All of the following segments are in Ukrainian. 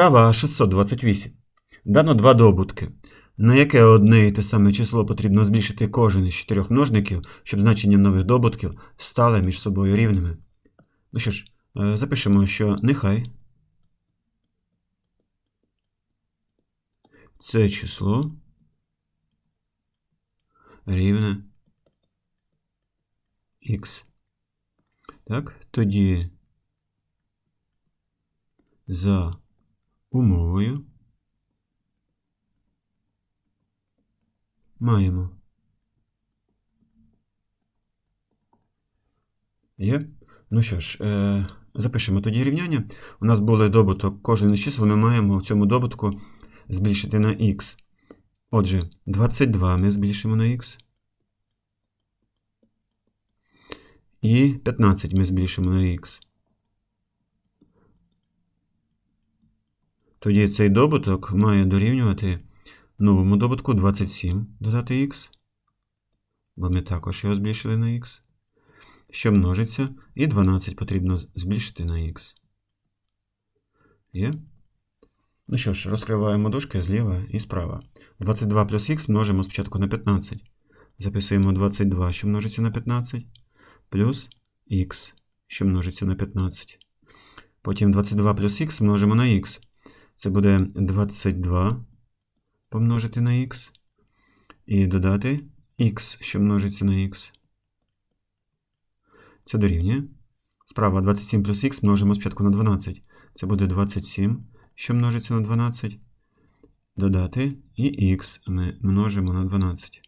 Справа 628. Дано два добутки. На яке одне і те саме число потрібно збільшити кожен із чотирьох множників, щоб значення нових добутків стали між собою рівними. Ну що ж, е, запишемо, що нехай це число рівне х. Так, тоді за умовою маємо. Є? Ну що ж, е, запишемо тоді рівняння. У нас були добуток кожен із чисел, ми маємо в цьому добутку збільшити на х. Отже, 22 ми збільшимо на х. І 15 ми збільшимо на х. Тоді цей добуток має дорівнювати новому добутку 27 додати х, бо ми також його збільшили на х, що множиться, і 12 потрібно збільшити на х. Є? Ну що ж, розкриваємо дужки зліва і справа. 22 плюс х множимо спочатку на 15. Записуємо 22, що множиться на 15, плюс х, що множиться на 15. Потім 22 плюс х множимо на х. Це буде 22 помножити на х. І додати х, що множиться на х. Це дорівнює. Справа 27 плюс х множимо спочатку на 12. Це буде 27, що множиться на 12. Додати і х ми множимо на 12.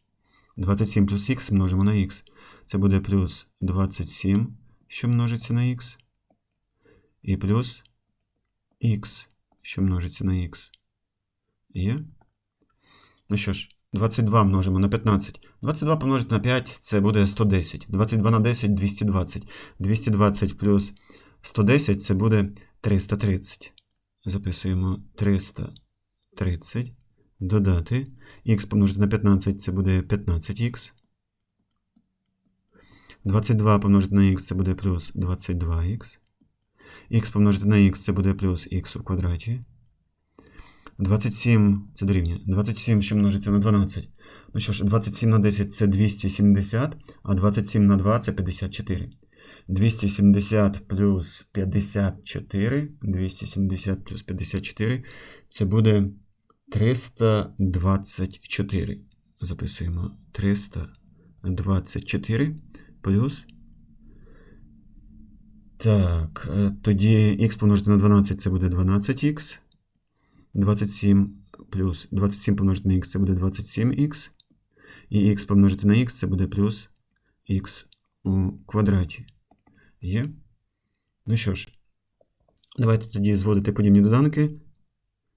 27 плюс х множимо на х. Це буде плюс 27, що множиться на х. І плюс х, що множиться на х. Є? Ну що ж, 22 множимо на 15. 22 помножити на 5 це буде 110. 22 на 10 220. 220 плюс 110 це буде 330. Записуємо 330. Додати. Х помножити на 15 це буде 15х. 22 помножити на х це буде плюс 22х. Х помножити на х це буде плюс х у квадраті. 27 це дорівнює. 27, що множиться на 12. Ну що ж, 27 на 10 це 270, а 27 на 2 це 54. 270 плюс 54. 270 плюс 54. Це буде 324. Записуємо 324 плюс. Так, е, тоді х помножити на 12 це буде 12х. 27 плюс 27 помножити на х це буде 27х. І х помножити на х це буде плюс х у квадраті. Є. Ну що ж, давайте тоді зводити подібні доданки.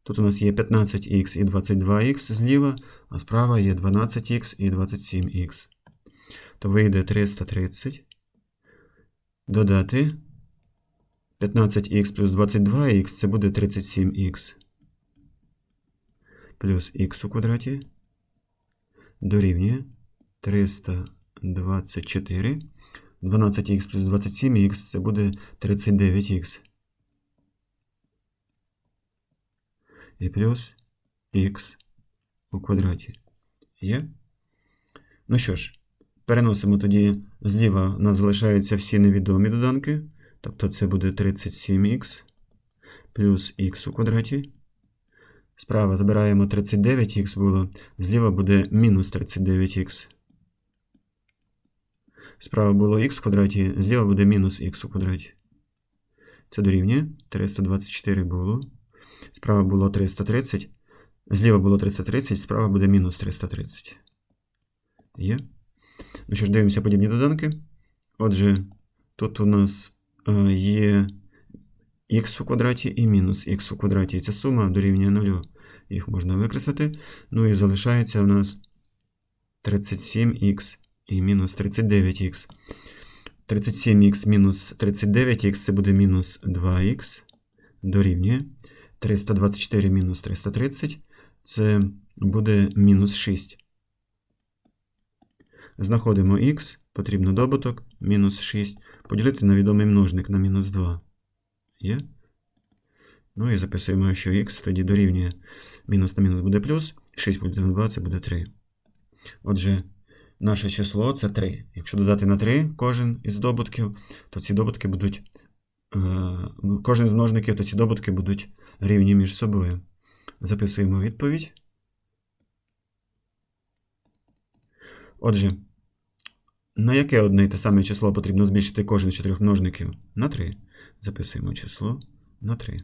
Тут у нас є 15х і 22х зліва, а справа є 12х і 27х. То вийде 330. Додати 15х плюс 22х це буде 37х плюс х у квадраті дорівнює 324. 12х плюс 27х це буде 39х. І плюс х у квадраті. Є? Ну що ж, переносимо тоді зліва у нас залишаються всі невідомі доданки. Тобто це буде 37х плюс х у квадраті. Справа забираємо 39х було, зліва буде мінус 39х. Справа було х в квадраті, зліва буде мінус х у квадраті. Це дорівнює 324 було. Справа було 330. Зліва було 330, справа буде мінус 330. Є. Ну що ж, дивимося подібні доданки. Отже, тут у нас є х у квадраті і мінус х у квадраті. Ця сума дорівнює 0. Їх можна викреслити. Ну і залишається у нас 37х і мінус 39х. 37х мінус 39х це буде мінус 2х. Дорівнює. 324 мінус 330. Це буде мінус 6. Знаходимо х, потрібно добуток, мінус 6. Поділити на відомий множник на мінус 2. Є? Ну і записуємо, що х тоді дорівнює мінус на мінус буде плюс, 6 поділити на 2 це буде 3. Отже, наше число це 3. Якщо додати на 3 кожен із добутків, то ці добутки будуть. е, ну, Кожен з множників, то ці добутки будуть рівні між собою. Записуємо відповідь. Отже, на яке одне і те саме число потрібно збільшити кожен з чотирьох множників? На 3. Записуємо число на 3.